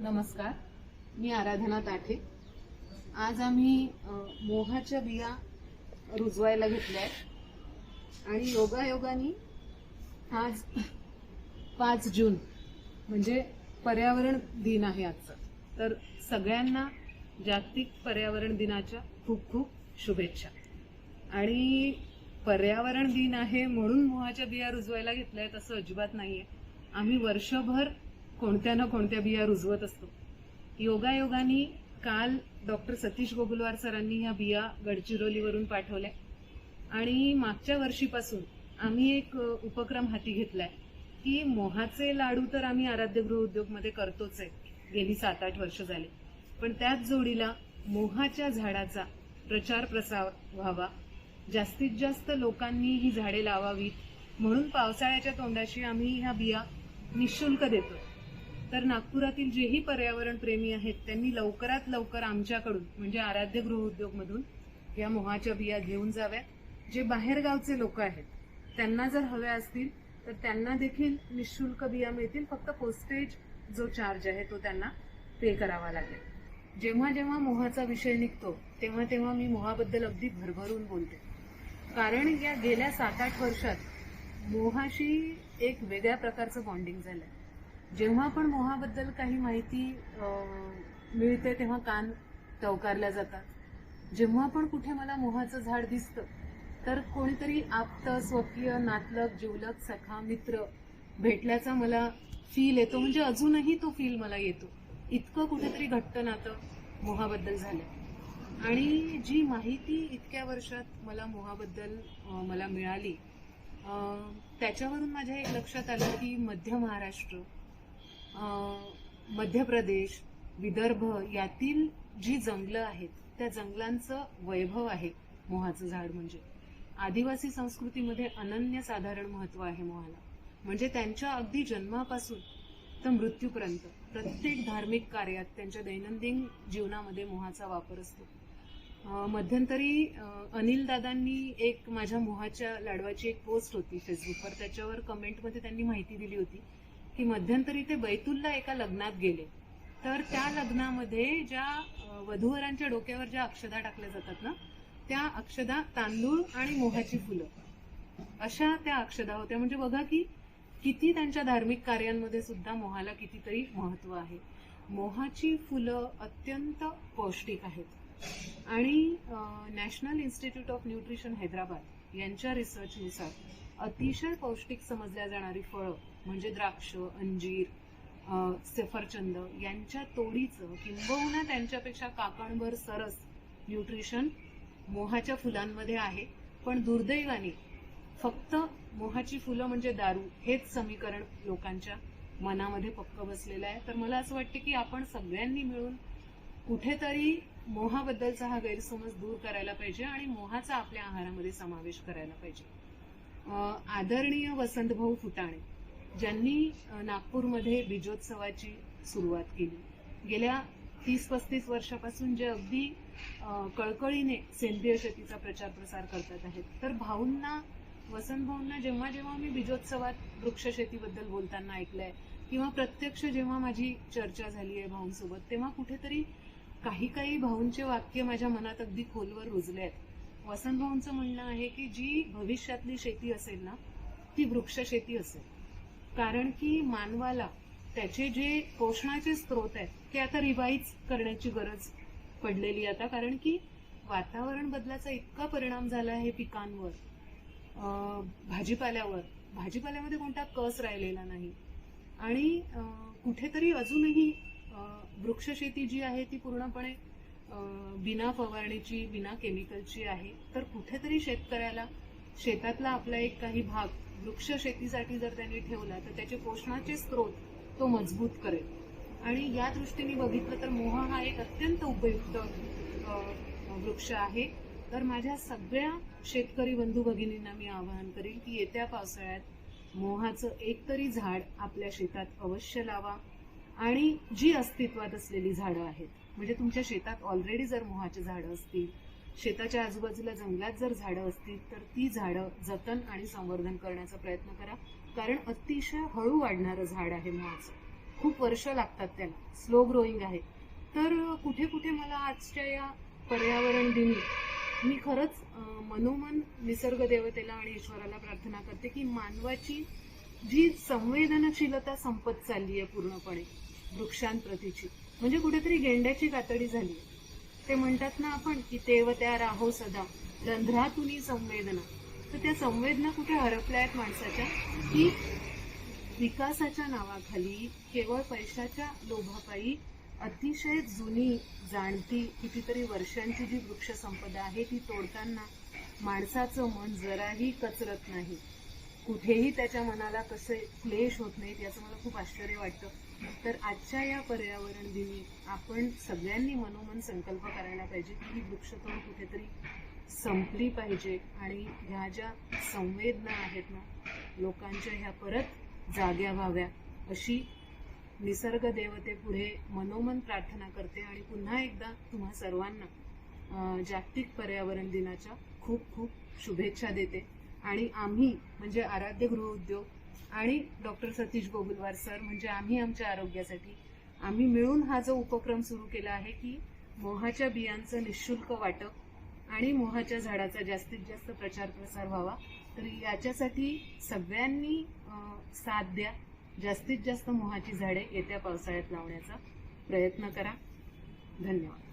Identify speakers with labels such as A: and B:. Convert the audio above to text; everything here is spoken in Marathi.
A: नमस्कार. मी आराधना ताठे. आज आम्ही मोहाच्या बिया रुजवायला घेतल्या आहेत आणि योगायोगाने आज पाच जून म्हणजे पर्यावरण दिन आहे आजचा. तर सगळ्यांना जागतिक पर्यावरण दिनाच्या खूप खूप शुभेच्छा. आणि पर्यावरण दिन आहे म्हणून मोहाच्या बिया रुजवायला घेतल्यात असं अजिबात नाही आहे आम्ही वर्षभर कोणत्या ना कोणत्या बिया रुजवत असतो. योगायोगाने काल डॉक्टर सतीश गोगुलवार सरांनी ह्या बिया गडचिरोलीवरून पाठवल्या. आणि मागच्या वर्षीपासून आम्ही एक उपक्रम हाती घेतलाय. की मोहाचे लाडू तर आम्ही आराध्य गृह उद्योगमध्ये करतोच आहे. गेली सात आठ वर्ष झाली. पण त्याच जोडीला मोहाच्या झाडाचा प्रचार प्रसार व्हावा. जास्तीत जास्त लोकांनी ही झाडे लावावीत. म्हणून पावसाळ्याच्या तोंडाशी आम्ही ह्या बिया निशुल्क देतो तर नागपुरातील जेही पर्यावरण प्रेमी आहेत त्यांनी लवकरात लवकर आमच्याकडून म्हणजे आराध्य गृह उद्योगमधून या मोहाच्या बिया घेऊन जाव्यात. जे बाहेरगावचे लोक आहेत त्यांना जर हव्या असतील तर त्यांना देखील निशुल्क बिया मिळतील. फक्त पोस्टेज जो चार्ज आहे तो त्यांना पे करावा लागेल. जेव्हा जेव्हा मोहाचा विषय निघतो तेव्हा तेव्हा मी मोहाबद्दल अगदी भरभरून बोलते. कारण या गेल्या सात आठ वर्षात मोहाशी एक वेगळ्या प्रकारचं बॉन्डिंग झालं जेव्हा पण मोहाबद्दल काही माहिती मिळते तेव्हा कान टवकारल्या जातात. जेव्हा पण कुठे मला मोहाचं झाड दिसतं तर कोणीतरी आप्त स्वकीय नातलग जिवलग सखा मित्र भेटल्याचा मला फील येतो. म्हणजे अजूनही तो फील मला येतो. इतकं कुठेतरी घट्ट नातं मोहाबद्दल झालं. आणि जी माहिती इतक्या वर्षात मला मोहाबद्दल मला मिळाली त्याच्यावरून माझ्या एक लक्षात आलं की मध्य महाराष्ट्र मध्य प्रदेश विदर्भ यातील जी जंगलं आहेत त्या जंगलांचं वैभव आहे मोहाचं झाड म्हणजे. आदिवासी संस्कृतीमध्ये अनन्यसाधारण महत्त्व आहे मोहाला. म्हणजे त्यांच्या अगदी जन्मापासून तर मृत्यूपर्यंत प्रत्येक धार्मिक कार्यात त्यांच्या दैनंदिन जीवनामध्ये मोहाचा वापर असतो. मध्यंतरी अनिल दादांनी एक माझ्या मोहाच्या लाडवाची एक पोस्ट होती फेसबुकवर त्याच्यावर कमेंटमध्ये त्यांनी माहिती दिली होती. की मध्यंतरी ते बैतूलला एका लग्नात गेले. तर त्या लग्नामध्ये ज्या वधूवरांच्या डोक्यावर ज्या अक्षदा टाकल्या जातात ना त्या अक्षदा तांदूळ आणि मोहाची फुलं. अशा त्या अक्षदा होत्या. म्हणजे बघा की किती त्यांच्या धार्मिक कार्यांमध्ये सुद्धा मोहाला कितीतरी महत्त्व आहे. मोहाची फुलं अत्यंत पौष्टिक आहेत. आणि National Institute of Nutrition Hyderabad यांच्या रिसर्चनुसार अतिशय पौष्टिक समजल्या जाणारी फळं म्हणजे द्राक्ष अंजीर सफरचंद यांच्या तोडीचं किंबहुना त्यांच्यापेक्षा काकणभर सरस न्यूट्रिशन मोहाच्या फुलांमध्ये आहे. पण दुर्दैवाने फक्त मोहाची फुलं म्हणजे दारू हेच समीकरण लोकांच्या मनामध्ये पक्क बसलेलं आहे. तर मला असं वाटतं की आपण सगळ्यांनी मिळून कुठेतरी मोहाबद्दलचा हा गैरसमज दूर करायला पाहिजे आणि मोहाचा आपल्या आहारामध्ये समावेश करायला पाहिजे. आदरणीय वसंतभाऊ फुटाणे ज्यांनी नागपूरमध्ये बीजोत्सवाची सुरुवात केली. गेल्या तीस पस्तीस वर्षापासून जे अगदी कळकळीने सेंद्रिय शेतीचा प्रचार प्रसार करतात आहेत तर भाऊंना वसंत भाऊंना जेव्हा जेव्हा मी बीजोत्सवात वृक्षशेतीबद्दल बोलताना ऐकलंय किंवा प्रत्यक्ष जेव्हा माझी चर्चा झाली आहे भाऊंसोबत तेव्हा कुठेतरी काही काही भाऊंचे वाक्य माझ्या मनात अगदी खोलवर रुजले आहेत वसंतभाऊंचं म्हणणं आहे की जी भविष्यातली शेती असेल ना ती वृक्ष शेती असेल. कारण की मानवाला त्याचे जे पोषणाचे स्रोत आहेत ते आता रिवाईज करण्याची गरज पडलेली आता. कारण की वातावरण बदलाचा इतका परिणाम झाला आहे पिकांवर भाजीपाल्यावर. भाजीपाल्यामध्ये कोणता कस राहिलेला नाही. आणि कुठेतरी अजूनही वृक्षशेती जी आहे ती पूर्णपणे बिना फवारणीची बिना केमिकलची आहे तर कुठेतरी शेतकऱ्याला शेतातला आपला एक काही भाग वृक्ष शेतीसाठी जर त्यांनी ठेवला तर त्याचे पोषणाचे स्रोत तो मजबूत करेल. आणि या दृष्टीने बघितलं तर मोह हा एक अत्यंत उपयुक्त वृक्ष आहे. तर माझ्या सगळ्या शेतकरी बंधू भगिनींना मी आवाहन करेल की येत्या पावसाळ्यात मोहाचं एक तरी झाड आपल्या शेतात अवश्य लावा. आणि जी अस्तित्वात असलेली झाडं आहेत म्हणजे तुमच्या शेतात ऑलरेडी जर मोहाची झाडं असतील शेताच्या आजूबाजूला जंगलात जर झाडं असतील तर ती झाडं जतन आणि संवर्धन करण्याचा प्रयत्न करा. कारण अतिशय हळू वाढणारं झाड आहे मोहाचं. खूप वर्ष लागतात त्याला. स्लो ग्रोईंग आहे. तर कुठे कुठे मला आजच्या या पर्यावरण दिनी मी खरंच मनोमन निसर्ग देवतेला आणि ईश्वराला प्रार्थना करते की मानवाची जी संवेदनशीलता संपत चालली आहे पूर्णपणे वृक्षांप्रतीची. म्हणजे कुठेतरी गेंड्याची कातडी झाली. ते म्हणतात ना आपण की तेव त्या राहो सदा रंध्रातुनी संवेदना. तर त्या संवेदना कुठे हरपल्या आहेत माणसाच्या? की विकासाच्या नावाखाली केवळ पैशाच्या लोभापायी अतिशय जुनी जाणती कितीतरी वर्षांची जी वृक्ष संपदा आहे ती तोडताना माणसाचं मन जराही कचरत नाही. कुठेही त्याच्या मनाला कसे क्लेश होत नाहीत याचं मला खूप आश्चर्य वाटतं. तर आजच्या या पर्यावरण दिनी आपण सगळ्यांनी मनोमन संकल्प करायला पाहिजे की ही वृक्षतोड कुठेतरी संपली पाहिजे आणि ह्या ज्या संवेदना आहेत ना लोकांच्या ह्या परत जाग्या व्हाव्या अशी निसर्ग देवते पुढे मनोमन प्रार्थना करते. आणि पुन्हा एकदा तुम्हा सर्वांना जागतिक पर्यावरण दिनाच्या खूप खूप शुभेच्छा देते. आणि आम्ही म्हणजे आराध्य गृहउद्योग आणि डॉक्टर सतीश गोगुलवार सर म्हणजे आम्ही आमच्या आरोग्यासाठी. आम्ही मिळून हा जो उपक्रम सुरू केला आहे की मोहाच्या बियांचं निशुल्क वाटप आणि मोहाच्या झाडाचा जास्तीत जास्त प्रचार प्रसार व्हावा. तर याच्यासाठी सगळ्यांनी साथ द्या. जास्तीत जास्त मोहाची झाडे येत्या पावसाळ्यात लावण्याचा प्रयत्न करा. धन्यवाद.